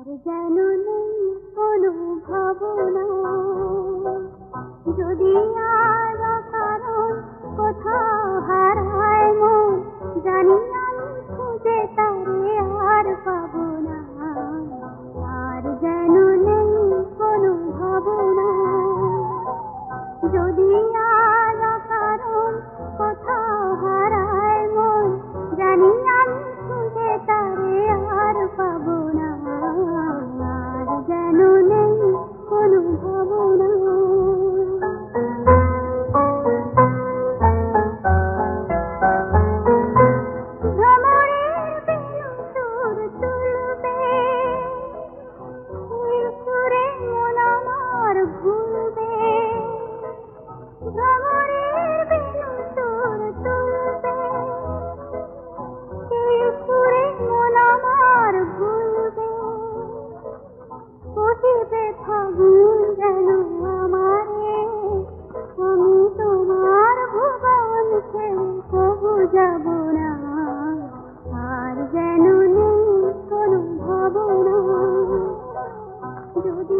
আর যেন নেই কোনো ভাবনা যদি আর কারও কোথাও হারায় মন, জানি আমি খুঁজে তারে আর পাব না। আর যেন নেই কোনো ভাবনা যদি আর কারও কোথাও যাব না আর যেন যদি